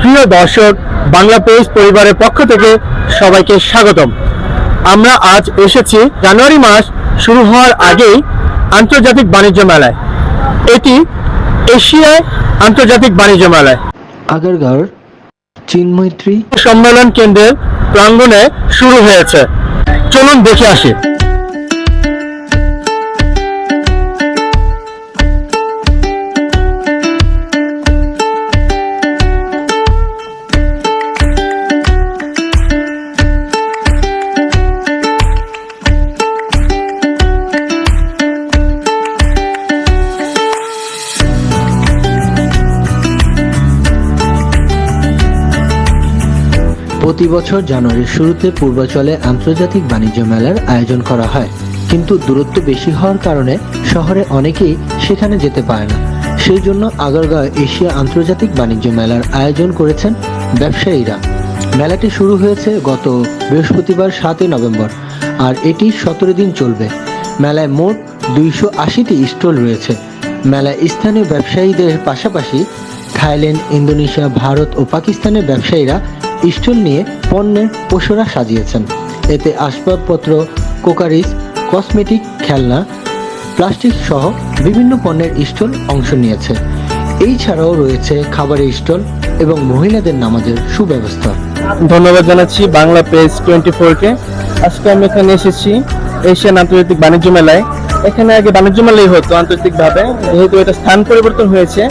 প্রিয় দর্শক বাংলা পেজ পরিবারের পক্ষ থেকে সবাইকে স্বাগতম। আমরা আজ এসেছি জানুয়ারি মাস শুরু হওয়ার আগেই আন্তর্জাতিক বাণিজ্য মেলায়। এটি এশিয়ায় আন্তর্জাতিক বাণিজ্য মেলায়। আগারগাঁওর চিন্মৈত্রী সম্মেলন কেন্দ্রের প্রাঙ্গণে শুরু হয়েছে। চলুন দেখে আসি। প্রতি বছর জানুয়ারির শুরুতে পূর্বাচলে আন্তর্জাতিক বাণিজ্য মেলার আয়োজন করা হয়। কিন্তু দূরত্ব বেশি হওয়ার কারণে শহরে অনেকেই সেখানে যেতে পারে না। সেই জন্য আগারগাঁও এশিয়া আন্তর্জাতিক বাণিজ্য মেলার আয়োজন করেছেন ব্যবসায়ীরা। মেলাটি শুরু হয়েছে গত বৃহস্পতিবার সাতই নভেম্বর, আর এটি সতেরো দিন চলবে। মেলায় মোট দুইশো আশিটি স্টল রয়েছে। মেলায় স্থানীয় ব্যবসায়ীদের পাশাপাশি থাইল্যান্ড, ইন্দোনেশিয়া, ভারত ও পাকিস্তানের ব্যবসায়ীরা স্টল নিয়ে পণ্যের পশুরা সাজিয়েছেন। এতে আসবাবপত্র, কোকারিস, কসমেটিক খেলনা, প্লাস্টিক সহ বিভিন্ন পণ্যের স্টল অংশ নিয়েছে। এই ছাড়াও রয়েছে খাবারের স্টল এবং মহিলাদের নামাজের সুব্যবস্থা। ধন্যবাদ জানাচ্ছি বাংলা পেজ টোয়েন্টি ফোরকে। আজকে আমি এখানে এসেছি এশিয়ান আন্তর্জাতিক বাণিজ্য মেলায়। এখানে আগে বাণিজ্য মেলাই হতো আন্তর্জাতিকভাবে, যেহেতু এটা স্থান পরিবর্তন হয়েছে।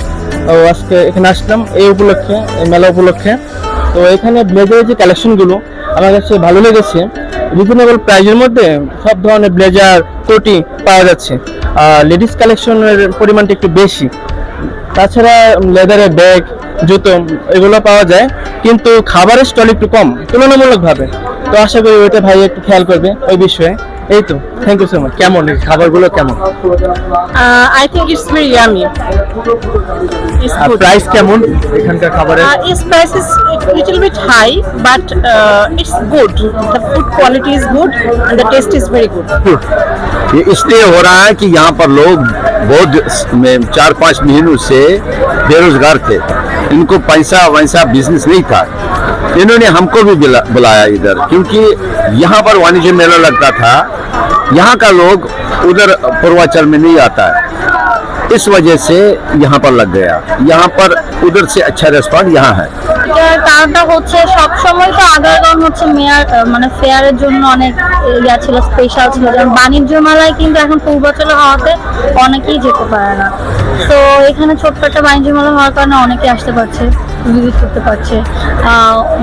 ও আজকে এখানে আসলাম এই উপলক্ষে, এই মেলা উপলক্ষে। তো এখানে ব্লেজারের যে কালেকশনগুলো আমার কাছে ভালো লেগেছে রিজনেবল প্রাইজের মধ্যে সব ধরনের ব্লেজার, কোটি পাওয়া যাচ্ছে। আর লেডিস কালেকশনের পরিমাণটা একটু বেশি। তাছাড়া লেদারের ব্যাগ জুতো, এগুলো পাওয়া যায়, কিন্তু খাবারের স্টল একটু কম, তুলনামূলকভাবে। তো আশা করি ওইটা ভাই একটু খেয়াল করবে ওই বিষয়ে। এই তো থ্যাংক ইউ সো মাচ কেমন এই খাবারগুলো কেমন Uh, I think it's very yummy. It's R good. Price কেমন এখানকার খাবারের Uh, its price is a little bit high, but uh, it's good. The food quality is good and the taste is very good. ये इसलिए हो रहा है कि यहाँ पर लोग बहुत में चार पाँच महीनों से बेरोजगार थे। इनको पैसा वैसा बिज़नेस नहीं था। इन्होंने हमको भी बुलाया इधर, क्योंकि यहाँ पर वाणिज्य मेला लगता था। यहाँ का लोग उधर पूर्वाचल में नहीं आता है। इस वजह से यहाँ पर लग गया यहाँ पर उधर से अच्छा रेस्टोरेंट यहाँ है এটার কারণটা হচ্ছে সব সময় তো আগারগাঁও হচ্ছে মেয়ার আহ, মানে ফেয়ারের জন্য অনেক ইয়া ছিল স্পেশাল ছিল যেমন বাণিজ্য মেলায় কিন্তু এখন পূর্বাচলে হওয়াতে অনেকেই যেতে পারে না তো এখানে ছোট্ট একটা বাণিজ্য মেলা হওয়ার কারণে অনেকে আসতে পারছে ভিজিট করতে পারছে।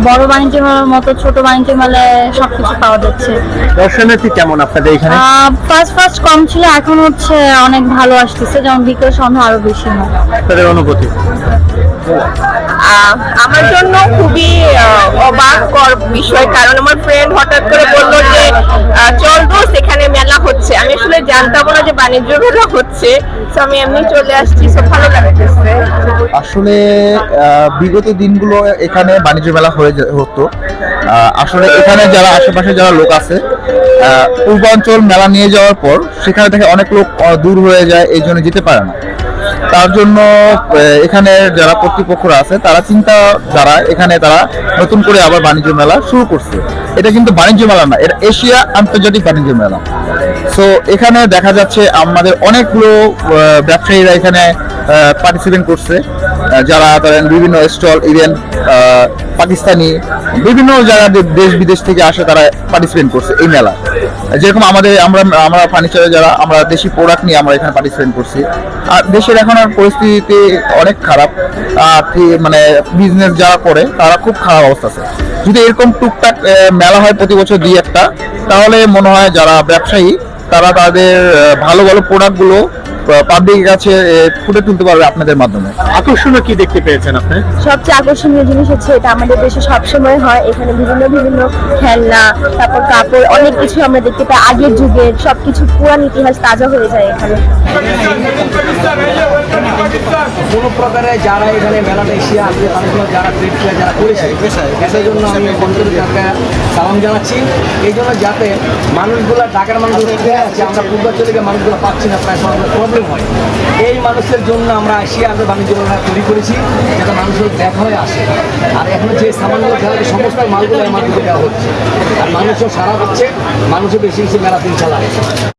বড় বাণিজ্য মেলার মতো ছোট বাণিজ্য মেলায় সবকিছু পাওয়া যাচ্ছে। দর্শনার্থী কেমন আপনাদের এখানে? ফার্স্ট ফার্স্ট কম ছিল এখন হচ্ছে অনেক ভালো আসতেছে যেমন বিকেল সন্ধ্যা আরও বেশি হয়। আপনাদের অনুভূতি? আহ, আমার জন্য খুবই আহ, অবাককর বিষয় কারণ আমার ফ্রেন্ড হঠাৎ করে বলল যে জানতাম না যে বাণিজ্য মেলা হচ্ছে। তো আমি এমনি চলে আসছি। ভালো লাগতেছে আসলে বিগত দিনগুলো এখানে বাণিজ্য মেলা হয়ে হতো। আসলে এখানে যারা আশেপাশে যারা লোক আছে পূর্বাঞ্চল মেলা নিয়ে যাওয়ার পর সেখানে থেকে অনেক লোক দূর হয়ে যায়, এই জন্য যেতে পারে না। তার জন্য এখানে যারা কর্তৃপক্ষরা আছে, তারা চিন্তা দ্বারা এখানে তারা নতুন করে আবার বাণিজ্য মেলা শুরু করছে। এটা কিন্তু বাণিজ্য মেলা না, এটা এশিয়া আন্তর্জাতিক বাণিজ্য মেলা। সো এখানে দেখা যাচ্ছে আমাদের অনেকগুলো ব্যবসায়ীরা এখানে পার্টিসিপেট করছে। যারা ধরেন বিভিন্ন স্টল ইভেন পাকিস্তানি বিভিন্ন জায়গা দেশ বিদেশ থেকে আসে, তারা পার্টিসিপেট করছে এই মেলা। যেরকম আমাদের, আমরা আমরা ফার্নিচারে যারা, আমরা দেশি প্রোডাক্ট নিয়ে আমরা এখানে পার্টিসিপেট করছি। আর দেশের এখন আর পরিস্থিতি অনেক খারাপ। মানে বিজনেস যারা করে, তারা খুব খারাপ অবস্থা আছে। যদি এরকম টুকটাক মেলা হয় প্রতি বছর দুই একটা, তাহলে মনে হয় যারা ব্যবসায়ী, তারা তাদের ভালো ভালো প্রোডাক্টগুলো পাবলিকের কাছে ফুটে তুলতে পারবে আপনাদের মাধ্যমে। আকর্ষণীয় কি দেখতে পেয়েছেন আপনি? সবচেয়ে আকর্ষণীয় জিনিস হচ্ছে এটা আমাদের দেশে সবসময় হয়। এখানে বিভিন্ন বিভিন্ন খেলনা তারপর কাপড় অনেক কিছু আমরা দেখতে পাই। আগের যুগের সবকিছু পুরান ইতিহাস তাজা হয়ে যায় এখানে। কোনো প্রকারে যারা এখানে মেলাটা এসে আসবে তাদের যারা ট্রেড যারা করেছে সেই জন্য আমি অন্তর তাকে সালাম জানাচ্ছি। এই জন্য যাতে মানুষগুলো ঢাকার মানুষগুলো আছে আমরা পূর্বাঞ্চলে মানুষগুলো পাচ্ছি না প্রায় প্রবলেম হয়। এই মানুষের জন্য আমরা আসি আমরা বাণিজ্য মেলা তৈরি করেছি, যাতে মানুষের দেখা হয়ে আসে। আর এখন যে সামান্য খেলা সমস্ত মালগুলো আমাদের দেওয়া হচ্ছে, আর মানুষও সারা হচ্ছে মানুষও বেশি বেশি মেলা তিন লাগে